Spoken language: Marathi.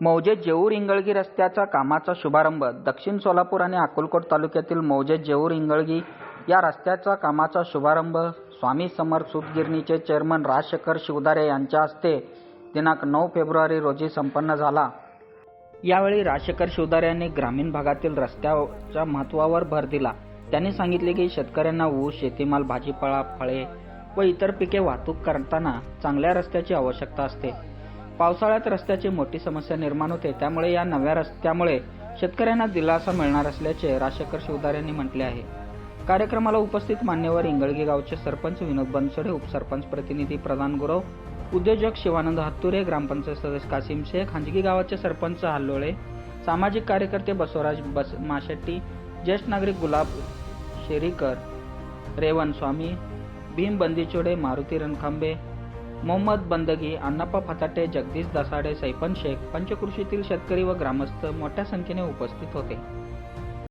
मौजे जेऊर इंगळगी रस्त्याचा कामाचा शुभारंभ दक्षिण सोलापूर आणि अक्कलकोट तालुक्यातील मौजे जेऊर इंगळगी या रस्त्याचा कामाचा शुभारंभ स्वामी समर्थ सूतगिरणीचे चेअरमन राजशेखर शिवदारे यांच्या हस्ते दिनांक नऊ फेब्रुवारी रोजी संपन्न झाला. यावेळी राजशेखर शिवदारे यांनी ग्रामीण भागातील रस्त्याच्या महत्त्वावर भर दिला. त्यांनी सांगितले की शेतकऱ्यांना ऊस शेतीमाल भाजीपाला फळे व इतर पिके वाहतूक करताना चांगल्या रस्त्याची आवश्यकता असते. पावसाळ्यात रस्त्याची मोठी समस्या निर्माण होते त्यामुळे या नव्या रस्त्यामुळे शेतकऱ्यांना दिलासा मिळणार असल्याचे राजशेखर शिवदार यांनी म्हटले आहे. कार्यक्रमाला उपस्थित मान्यवर इंगळगी गावचे सरपंच विनोद बनसोडे उपसरपंच प्रतिनिधी प्रधान गुरव उद्योजक शिवानंद हत्तुरे ग्रामपंचायत सदस्य कासिम शेख हांजगी गावाचे सरपंच हल्लोळे सामाजिक कार्यकर्ते बसवराज बस माशेट्टी ज्येष्ठ नागरिक गुलाब शेरीकर रेवन स्वामी भीम बंदीचोडे मारुती रणखांबे मोहम्मद बंदगी अण्णाप्पा फताटे जगदीश दसाडे सैपन शेख पंचकृषीतील शेतकरी व ग्रामस्थ मोठ्या संख्येने उपस्थित होते.